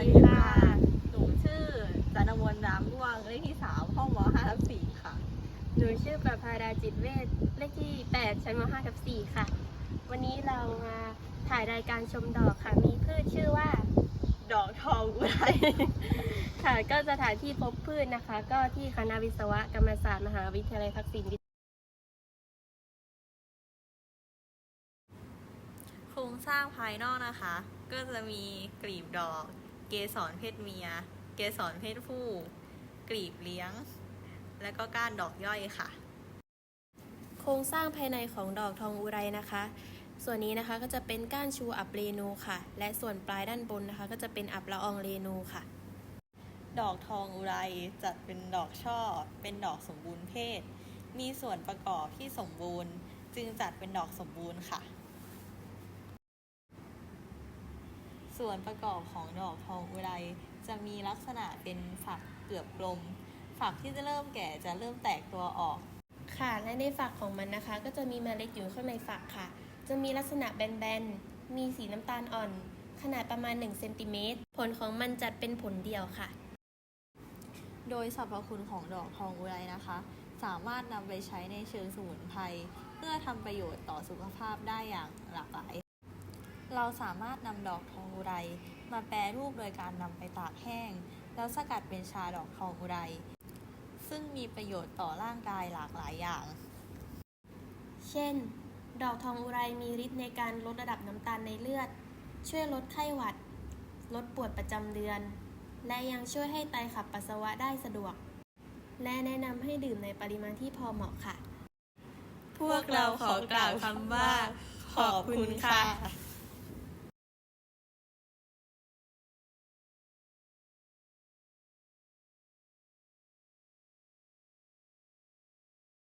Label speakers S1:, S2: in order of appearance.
S1: วัสดีค่ะ หนูชื่อจันทมนต์น้ำร่วงเลขที่สามห้องมห้าทับสี่ค่ะ
S2: หนูชื่อประภาดาจิตเวชเลขที่8ชั้นม5ทับ4ค่ะ วันนี้เรามาถ่ายรายการชมดอกค่ะ มีพืชชื่อว่า
S1: ดอกทองอุไร
S2: ค่ะ ก็สถานที่พบพืชนะคะ ก็ที่คณะวิศวกรรมศาสตร์มหาวิทยาลัยทักษิณวิทยา
S1: โครงสร้างภายนอกนะคะ ก็จะมีกลีบดอก เกสรเพศเมีย เกสรเพศผู้ กลีบเลี้ยง และก็ก้านดอกย่อยค่ะ
S2: โครงสร้างภายในของดอกทองอุไรนะคะ ส่วนนี้นะคะก็จะเป็นก้านชูอับเรนูค่ะ และส่วนปลายด้านบนนะคะ ก็จะเป็นอับละอองเรนูค่ะ
S1: ดอกทองอุไรจัดเป็นดอกช่อ เป็นดอกสมบูรณ์เพศ มีส่วนประกอบที่สมบูรณ์ จึงจัดเป็นดอกสมบูรณ์ค่ะ ส่วนประกอบของดอกทองอุไรจะมีลักษณะเป็นฝักเปลือกกลม ฝักที่จะเริ่มแก่จะเริ่มแตกตัวออก
S2: ค่ะ และในฝักของมันนะคะ ก็จะมีเมล็ดอยู่ข้างในฝักค่ะ จะมีลักษณะแบนๆ มีสีน้ำตาลอ่อน ขนาดประมาณ1เซนติเมตร ผลของมันจัดเป็นผลเดียวค่ะ
S1: โดยสรรพคุณของดอกทองอุไรนะคะ สามารถนำไปใช้ในเชิงสมุนไพรเพื่อทำประโยชน์ต่อสุขภาพได้อย่างหลากหลาย เราสามารถนำดอกทองอุไรมาแปรรูปโดยการนำไปตากแห้ง แล้วสกัดเป็นชาดอกทองอุไร ซึ่งมีประโยชน์ต่อร่างกายหลากหลายอย่าง
S2: เช่น ดอกทองอุไรมีฤทธิ์ในการลดระดับน้ำตาลในเลือด ช่วยลดไข้หวัด ลดปวดประจำเดือน และยังช่วยให้ไตขับปัสสาวะได้สะดวก และแนะนำให้ดื่มในปริมาณที่พอเหมาะค่ะ
S1: พวกเราขอกล่าวคำว่า ขอบคุณค่ะ